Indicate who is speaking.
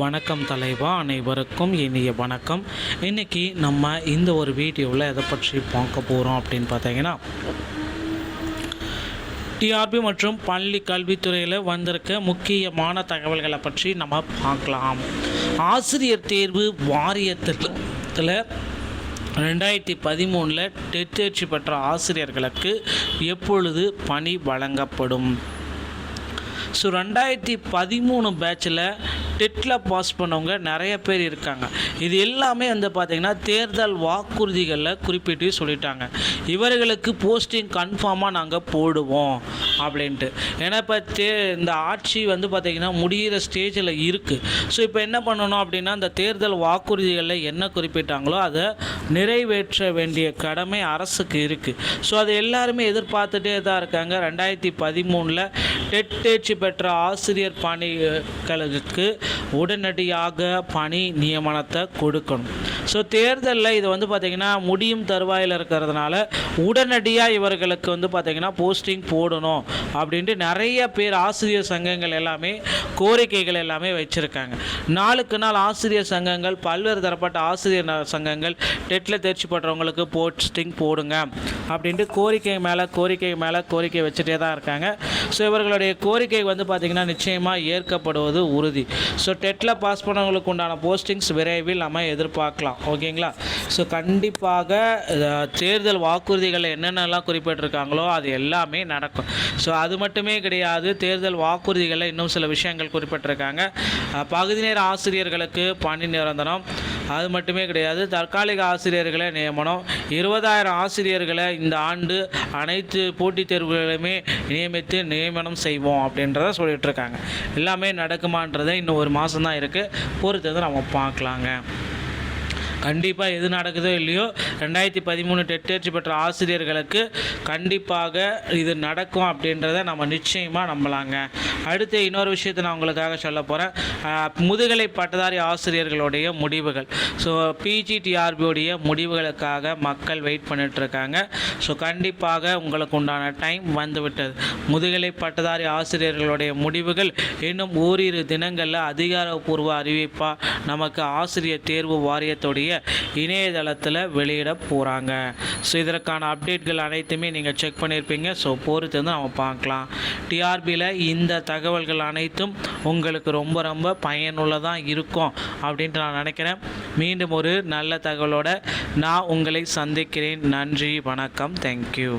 Speaker 1: வணக்கம் தலைவா அனைவருக்கும் இனிய வணக்கம். இன்றைக்கி நம்ம இந்த ஒரு வீடியோவில் எதை பற்றி பார்க்க போகிறோம் அப்படின்னு பார்த்தீங்கன்னா டிஆர்பி மற்றும் பள்ளி கல்வித்துறையில் வந்திருக்க முக்கியமான தகவல்களை பற்றி நம்ம பார்க்கலாம். ஆசிரியர் தேர்வு வாரியத்தில் ரெண்டாயிரத்தி பதிமூணில் டெட் தேர்ச்சி பெற்ற ஆசிரியர்களுக்கு எப்பொழுது பணி வழங்கப்படும்? ஸோ ரெண்டாயிரத்தி பதிமூணு பேட்சில் டெட்டில் பாஸ் பண்ணவங்க நிறைய பேர் இருக்காங்க. இது எல்லாமே வந்து பார்த்திங்கன்னா தேர்தல் வாக்குறுதிகளில் குறிப்பிட்டு சொல்லிட்டாங்க. இவர்களுக்கு போஸ்டிங் கன்ஃபார்மாக நாங்கள் போடுவோம் அப்படின்ட்டு. ஏன்னா இப்போ தே இந்த ஆட்சி வந்து பார்த்திங்கன்னா முடிகிற ஸ்டேஜில் இருக்குது ஸோ இப்போ என்ன பண்ணணும் அப்படின்னா இந்த தேர்தல் வாக்குறுதிகளில் என்ன குறிப்பிட்டாங்களோ அதை நிறைவேற்ற வேண்டிய கடமை அரசுக்கு இருக்குது ஸோ அது எல்லாருமே எதிர்பார்த்துட்டே தான் இருக்காங்க. ரெண்டாயிரத்தி பதிமூணில் டெட் தேர்ச்சி பெற்ற ஆசிரியர் பணிகளுக்கு உடனடியாக பணி நியமனத்தை கொடுக்கணும். ஸோ தேர்தலில் இது வந்து பார்த்திங்கன்னா முடியும் தருவாயில் இருக்கிறதுனால உடனடியாக இவர்களுக்கு வந்து பார்த்திங்கன்னா போஸ்டிங் போடணும் அப்படின்ட்டு நிறைய பேர் ஆசிரியர் சங்கங்கள் எல்லாமே கோரிக்கைகள் எல்லாமே வச்சுருக்காங்க. நாளுக்கு நாள் ஆசிரியர் சங்கங்கள் பல்வேறு தரப்பட்ட ஆசிரியர் சங்கங்கள் டெட்டில் தேர்ச்சி பெற்றவங்களுக்கு போஸ்டிங் போடுங்க அப்படின்ட்டு கோரிக்கை மேலே கோரிக்கை மேலே கோரிக்கை வச்சுட்டே தான் இருக்காங்க. ஸோ இவர்களுடைய கோரிக்கை வந்து பார்த்திங்கன்னா நிச்சயமாக ஏற்கப்படுவது உறுதி. ஸோ டெட்டில் பாஸ் பண்ணவங்களுக்கு உண்டான போஸ்டிங்ஸ் விரைவில் நம்ம எதிர்பார்க்கலாம். ஓகேங்களா? ஸோ கண்டிப்பாக தேர்தல் வாக்குறுதிகள் என்னென்னலாம் குறிப்பிட்டிருக்காங்களோ அது எல்லாமே நடக்கும். ஸோ அது மட்டுமே கிடையாது தேர்தல் வாக்குறுதிகளில் இன்னும் சில விஷயங்கள் குறிப்பிட்டிருக்காங்க. பகுதி நேர ஆசிரியர்களுக்கு பணி நிரந்தரம். அது மட்டுமே கிடையாது தற்காலிக ஆசிரியர்களை நியமனம். இருபதாயிரம் ஆசிரியர்களை இந்த ஆண்டு அனைத்து போட்டித் தேர்வுகளுமே நியமித்து நியமனம் செய்வோம் அப்படின்றத சொல்லிகிட்ருக்காங்க எல்லாமே நடக்குமான்றதை இன்னும் ஒரு மாதம் தான் இருக்குது பொறுத்தது நம்ம பார்க்கலாங்க. கண்டிப்பாக எது நடக்குதோ இல்லையோ ரெண்டாயிரத்தி பதிமூணு டெட் தேர்ச்சி பெற்ற ஆசிரியர்களுக்கு கண்டிப்பாக இது நடக்கும் அப்படின்றத நம்ம நிச்சயமாக நம்பலாங்க. அடுத்து இன்னொரு விஷயத்தை நான் உங்களுக்காக சொல்ல போகிறேன் முதுகலை பட்டதாரி ஆசிரியர்களுடைய முடிவுகள். ஸோ பிஜிடிஆர்பியோடைய முடிவுகளுக்காக மக்கள் வெயிட் பண்ணிகிட்ருக்காங்க ஸோ கண்டிப்பாக உங்களுக்கு உண்டான டைம் வந்துவிட்டது. முதுகலை பட்டதாரி ஆசிரியர்களுடைய முடிவுகள் இன்னும் ஓரிரு தினங்களில் அதிகாரப்பூர்வ அறிவிப்பாக நமக்கு ஆசிரியர் தேர்வு வாரியத்துடைய இணையதளத்தில் வெளியிட போகிறாங்க ஸோ இதற்கான அப்டேட்கள் அனைத்துமே நீங்கள் செக் பண்ணியிருப்பீங்க ஸோ பொறுத்து வந்து நம்ம பார்க்கலாம். டிஆர்பியில் இந்த தகவல்கள் அனைத்தும் உங்களுக்கு ரொம்ப ரொம்ப பயனுள்ளதாக இருக்கும் அப்படின்ட்டு நான் நினைக்கிறேன். மீண்டும் ஒரு நல்ல தகவலோட நான் உங்களை சந்திக்கிறேன். நன்றி வணக்கம். தேங்க்யூ